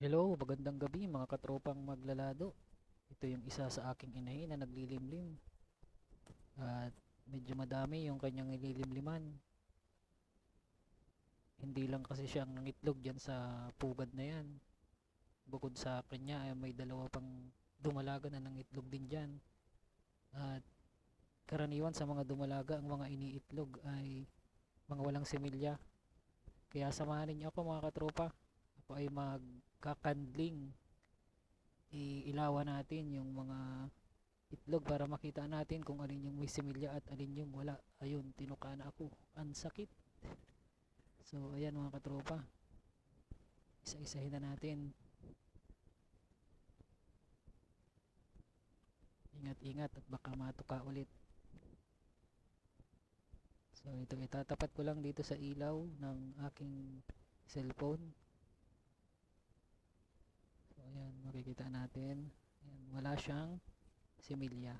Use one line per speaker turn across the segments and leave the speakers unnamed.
Hello, magandang gabi mga katropang maglalado. Ito yung isa sa aking inahin na naglilimlim. At medyo madami yung kanyang nililimliman. Hindi lang kasi siyang nangitlog dyan sa pugad na yan. Bukod sa kanya ay may dalawa pang dumalaga na nangitlog din dyan. At karaniwan sa mga dumalaga ang mga iniitlog ay mga walang similya. Kaya samahan ninyo ako mga katropa. Ako ay magkakandling. Iilawan natin yung mga itlog para makita natin kung alin yung may similya at alin yung wala. Ayun, tinuka na ako. Ang sakit. So, ayan mga katropa. Isa-isahin na natin. Ingat-ingat at baka matuka ulit. So, ito itatapat ko lang dito sa ilaw ng aking cellphone. Ayan, makikita natin. Ayan, wala siyang similya.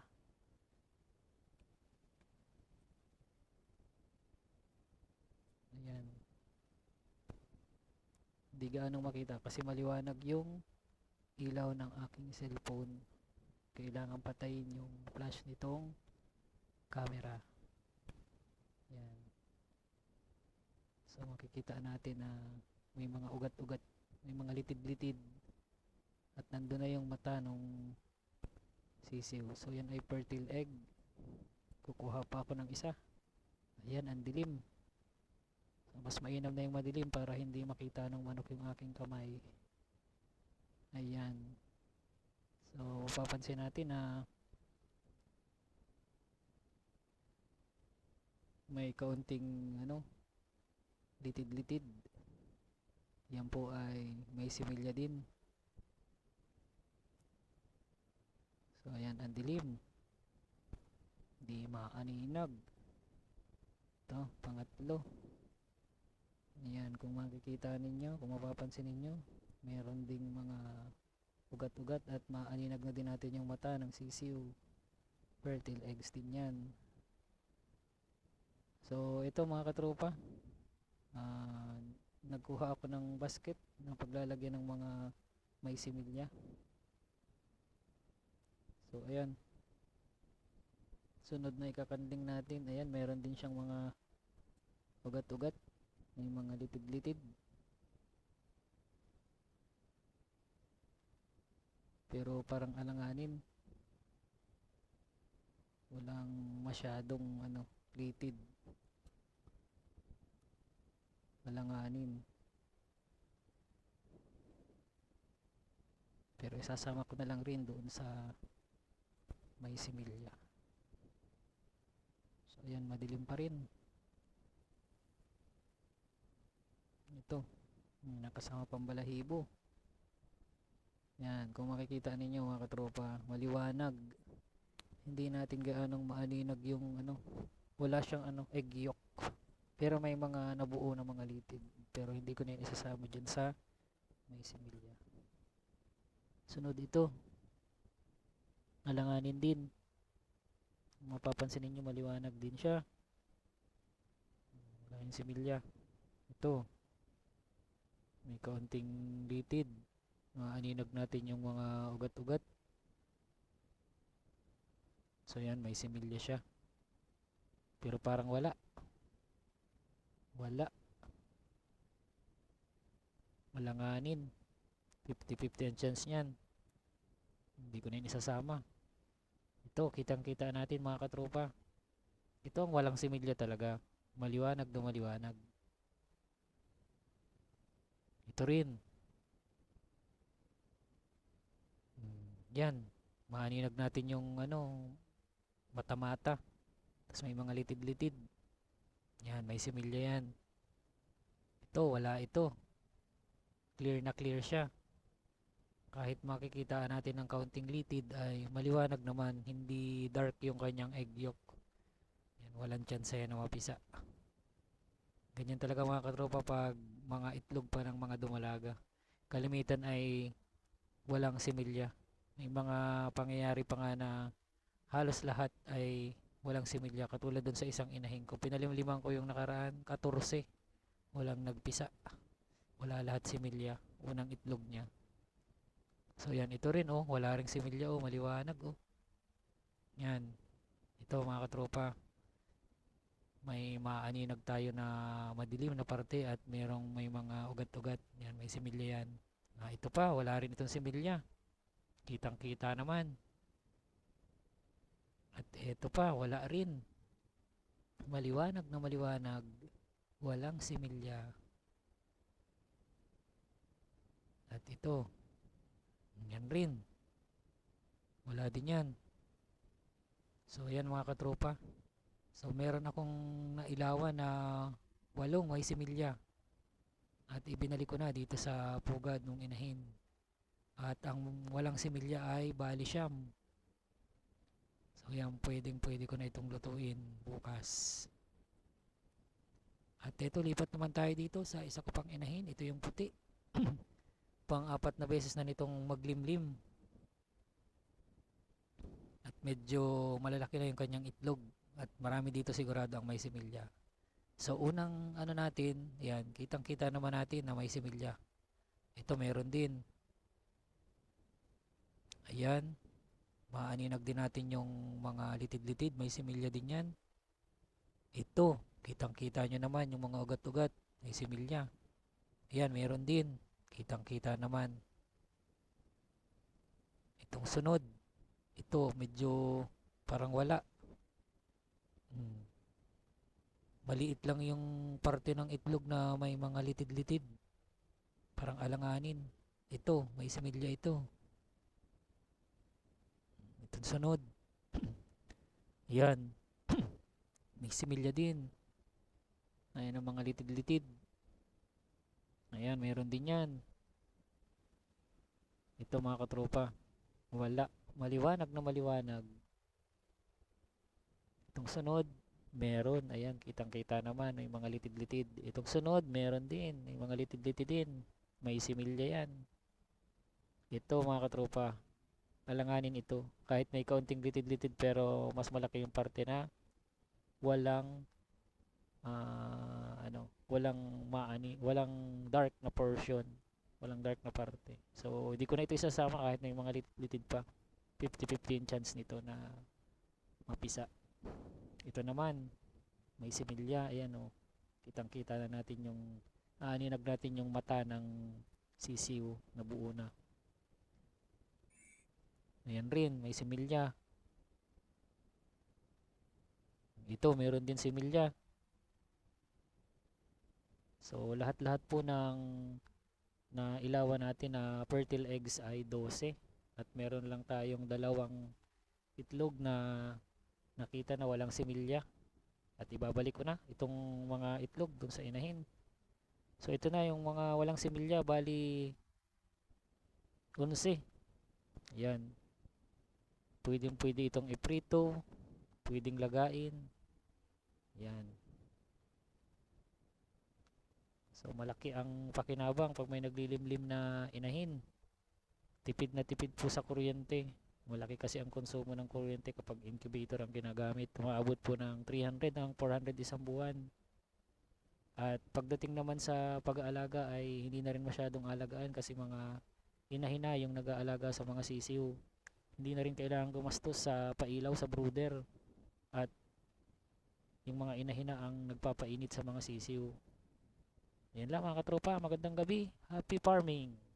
Ayan. Hindi gaano makita kasi maliwanag yung ilaw ng aking cellphone. Kailangan patayin yung flash nitong camera. Ayan. So makikita natin na may mga ugat-ugat, may mga litid-litid at nandun na yung mata nung sisiw. So yan ay fertile egg. Kukuha pa ako ng isa. Ayan, ang dilim. So, mas mainam na yung madilim para hindi makita ng manok yung aking kamay. Ayan. So, papansin natin na may kaunting ano litid-litid. Yan po ay may similya din. So, ayan, ang dilim. Di maaninag. Ito, pangatlo. Ayan, kung makikita ninyo, kung mapapansin ninyo, meron ding mga ugat-ugat at maaninag na din natin yung mata ng sisiw. Fertile eggs din yan. So, ito mga katropa, ah, nagkuha ako ng basket ng paglalagyan ng mga may similya. So, ayan. Sunod na ikakanding natin. Ayan, meron din siyang mga ugat-ugat. May mga litid-litid. Pero parang alanganin. Walang masyadong ano, litid. Alanganin. Pero isasama ko na lang rin doon sa may similya. So ayan, madilim pa rin. Ito, nakasama pang balahibo. Yan, kung makikita ninyo mga katropa, maliwanag. Hindi natin gaanong maaninag yung ano, wala siyang ano, egg yolk. Pero may mga nabuo na mga litid. Pero hindi ko na yun isasama dyan sa may similya. Sunod ito. Alanganin din. Mapapansin ninyo maliwanag din siya. Wala yung similya. Ito. May kaunting litid. Maaninag natin yung mga ugat-ugat. So yan, may similya siya. Pero parang wala. Wala. Malanganin. 50-50 ang chance niyan. Hindi ko na yun. Ito, kitang-kita natin mga katropa. Ito ang walang similya talaga. Maliwanag na maliwanag. Ito rin. Mm, Yan. Maaninag natin yung ano, mata-mata. Tapos may mga litid-litid. Yan, may similya yan. Ito, wala ito. Clear na clear siya. Kahit makikita natin ng kaunting litid ay maliwanag naman, hindi dark yung kanyang egg yolk. Yan, walang chance yan na mapisa. Ganyan talaga mga katropa pag mga itlog pa ng mga dumalaga. Kalimitan ay walang similya. May mga pangyayari pa nga na halos lahat ay walang similya. Katulad dun sa isang inahin ko. Pinalimliman ko yung nakaraan, 14. Walang nagpisa. Wala lahat similya. Unang itlog niya. So yan, ito rin oh, wala ring similya oh, maliwanag oh. Yan. Ito mga katropa. May maaninag tayo na madilim na parte at merong may mga ugat-ugat. Yan, may similya yan. Ah, ito pa, wala rin itong similya. Kitang-kita naman. At ito pa, wala rin. Maliwanag na maliwanag. Walang similya. At ito, yan rin. Wala din yan. So, yan mga katropa. So, meron akong nailawan na walong may similya. At ibinalik ko na dito sa pugad nung inahin. At ang walang similya ay bali siyam. So, yan, pwedeng pwede ko na itong lutuin bukas. At ito, lipat naman tayo dito sa isa ko pang inahin. Ito yung puti. Pang-apat na beses na nitong maglimlim. At medyo malalaki na yung kanyang itlog. At marami dito sigurado ang may similya. So, unang ano natin, yan, kitang-kita naman natin na may similya. Ito, meron din. Ayan. Maaninag din natin yung mga litid-litid. May similya din yan. Ito, kitang-kita nyo naman yung mga ugat-ugat. May similya. Ayan, meron din. Kitang-kita naman. Itong sunod. Ito, medyo parang wala. Hmm. Maliit lang yung parte ng itlog na may mga litid-litid. Parang alanganin. Ito, may similya ito. Itong sunod. Yan. may similya din. Ayan ang mga litid-litid. Ayan, meron din yan. Ito mga katropa. Wala. Maliwanag na maliwanag. Itong sunod, meron. Ayan, kitang-kita naman. May mga litid-litid. Itong sunod, meron din. May mga litid-litid din. May similya yan. Ito mga katropa. Alanganin ito. Kahit may kaunting litid-litid pero mas malaki yung parte na walang ah, ano, walang maani, walang dark na portion, walang dark na parte. So, hindi ko na ito isasama kahit may mga lit- litid pa. 50-50 yung chance nito na mapisa. Ito naman, may similya, ayan o. Kitang-kita na natin yung, aaninag natin yung mata ng sisiw na buo na. Ayan rin, may similya. Ito, meron din similya. So, lahat-lahat po ng na ilawan natin na fertile eggs ay 12 at meron lang tayong dalawang itlog na nakita na walang similya. At ibabalik ko na itong mga itlog dun sa inahin. So ito na yung mga walang similya bali 11 yan. Pwedeng pwede itong iprito. Pwedeng lagain. Yan So malaki ang pakinabang pag may naglilimlim na inahin. Tipid na tipid po sa kuryente. Malaki kasi ang konsumo ng kuryente kapag incubator ang ginagamit. Umaabot po ng 300 hanggang 400 isang buwan. At pagdating naman sa pag-aalaga ay hindi na rin masyadong alagaan kasi mga inahina yung nag-aalaga sa mga sisiw. Hindi na rin kailangan gumastos sa pailaw sa brooder. At yung mga inahina ang nagpapainit sa mga sisiw. Yan lang mga katropa, magandang gabi. Happy farming!